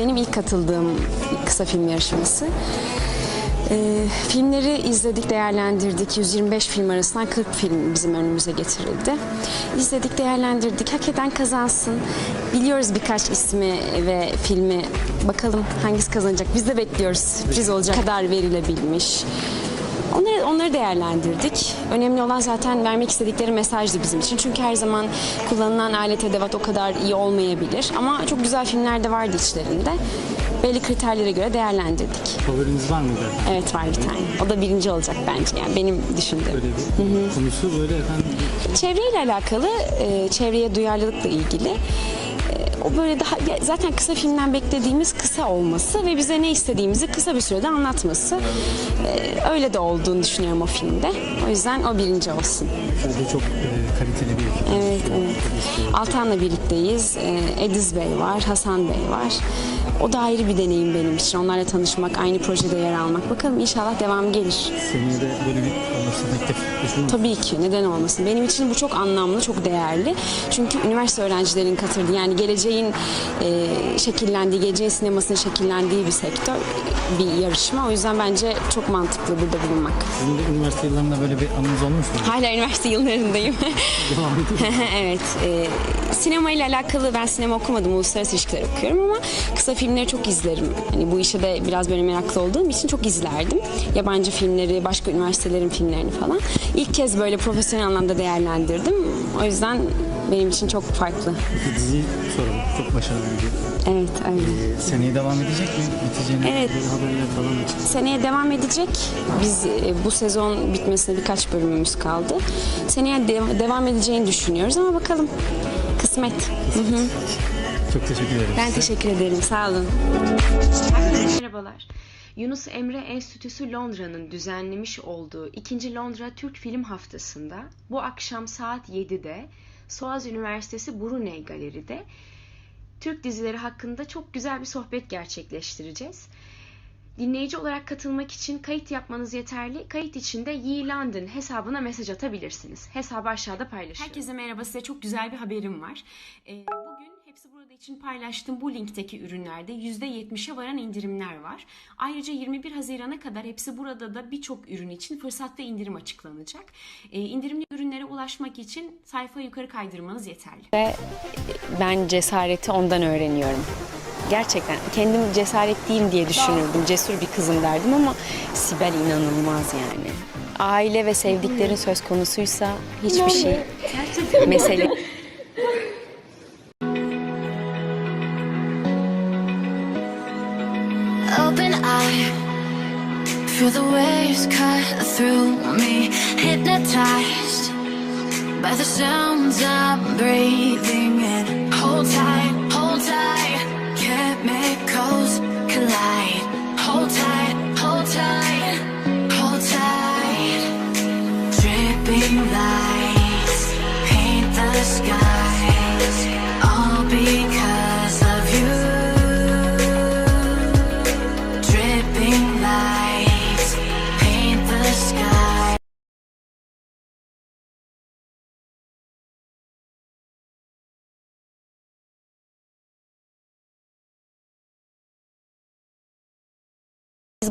benim ilk katıldığım kısa film yarışması. Ee, filmleri izledik, değerlendirdik. 125 film arasından 40 film bizim önümüze getirildi. İzledik, değerlendirdik. Hak eden kazansın. Biliyoruz birkaç ismi ve filmi. Bakalım hangisi kazanacak. Biz de bekliyoruz. Sürpriz olacak kadar verilebilmiş. Onları, onları değerlendirdik. Önemli olan zaten vermek istedikleri mesajdı bizim için. Çünkü her zaman kullanılan alet edevat o kadar iyi olmayabilir. Ama çok güzel filmler de vardı içlerinde. Belli kriterlere göre değerlendirdik. Favoriniz var mıydı? Evet var bir tane. O da birinci olacak bence yani benim düşündüğüm. Öyle bir konusu böyle efendim Çevreyle alakalı, e, çevreye duyarlılıkla ilgili. O böyle daha ya zaten kısa filmden beklediğimiz kısa olması ve bize ne istediğimizi kısa bir sürede anlatması. E, Öyle de olduğunu düşünüyorum o filmde. O yüzden o birinci olsun. bence çok e, kaliteli bir ekip. Evet, evet. Altan'la birlikteyiz. E, Ediz Bey var, Hasan Bey var. O da ayrı bir deneyim benim için. Onlarla tanışmak, aynı projede yer almak. Bakalım inşallah devam gelir. Seneye de böyle bir olursa teklif düşünür? Tabii ki neden olmasın. Benim için bu çok anlamlı, çok değerli. Çünkü üniversite öğrencilerin katıldığı yani geleceğin e, şekillendiği, geleceğin sinemasının şekillendiği bir sektör, bir yarışma. O yüzden bence çok mantıklı burada bulunmak. Sizin de üniversite yıllarında böyle bir anınız olmuş mu? Hala üniversite yıllarındayım. Devam ediyor. evet. E, sinema ile alakalı ben sinema okumadım. Uluslararası ilişkiler okuyorum ama kısa filmleri çok izlerim. Hani bu işe de biraz böyle meraklı olduğum için çok izlerdim. Yabancı filmleri, başka üniversitelerin filmlerini falan. İlk kez böyle profesyonel anlamda değerlendirdim. O yüzden benim için çok farklı. Peki diziyi soralım. Çok başarılı bir dizi. Evet öyle. E, seneye devam edecek mi? Biteceğine Evet. haberler falan açık. Seneye devam edecek. Biz e, bu sezon bitmesine birkaç bölümümüz kaldı. Seneye de- devam edeceğini düşünüyoruz ama bakalım. Kısmet. Hı hı. Çok teşekkür ederim. Ben teşekkür ederim. Sağ olun. Merhabalar. Yunus Emre Enstitüsü Londra'nın düzenlemiş olduğu 2. Londra Türk Film Haftası'nda bu akşam saat 7'de Soaz Üniversitesi Brunei Galeri'de Türk dizileri hakkında çok güzel bir sohbet gerçekleştireceğiz. Dinleyici olarak katılmak için kayıt yapmanız yeterli. Kayıt için de Yi hesabına mesaj atabilirsiniz. Hesabı aşağıda paylaşıyorum. Herkese merhaba. Size çok güzel bir haberim var. Ee, bugün hepsi burada için paylaştığım bu linkteki ürünlerde %70'e varan indirimler var. Ayrıca 21 Haziran'a kadar hepsi burada da birçok ürün için fırsatlı indirim açıklanacak. Ee, indirimli ürünlere ulaşmak için sayfa yukarı kaydırmanız yeterli. Ve ben cesareti ondan öğreniyorum. Gerçekten kendim cesaretliyim diye düşünürdüm. Cesur bir kızım derdim ama Sibel inanılmaz yani. Aile ve sevdiklerin söz konusuysa hiçbir şey mesele feel the waves cut through me. Hypnotized by the sounds I'm breathing in.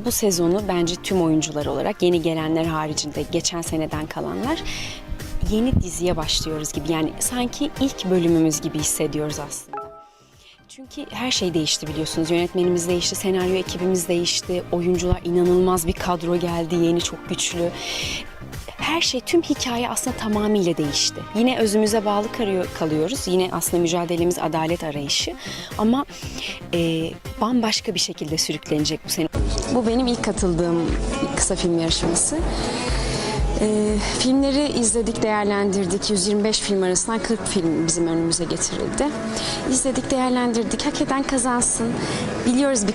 Bu sezonu bence tüm oyuncular olarak yeni gelenler haricinde geçen seneden kalanlar yeni diziye başlıyoruz gibi. Yani sanki ilk bölümümüz gibi hissediyoruz aslında. Çünkü her şey değişti biliyorsunuz. Yönetmenimiz değişti, senaryo ekibimiz değişti, oyuncular inanılmaz bir kadro geldi, yeni çok güçlü. Her şey, tüm hikaye aslında tamamıyla değişti. Yine özümüze bağlı kalıyor- kalıyoruz. Yine aslında mücadelemiz adalet arayışı. Ama e, bambaşka bir şekilde sürüklenecek bu sene. Bu benim ilk katıldığım kısa film yarışması. Ee, filmleri izledik, değerlendirdik. 125 film arasından 40 film bizim önümüze getirildi. İzledik, değerlendirdik. Hak eden kazansın. Biliyoruz bir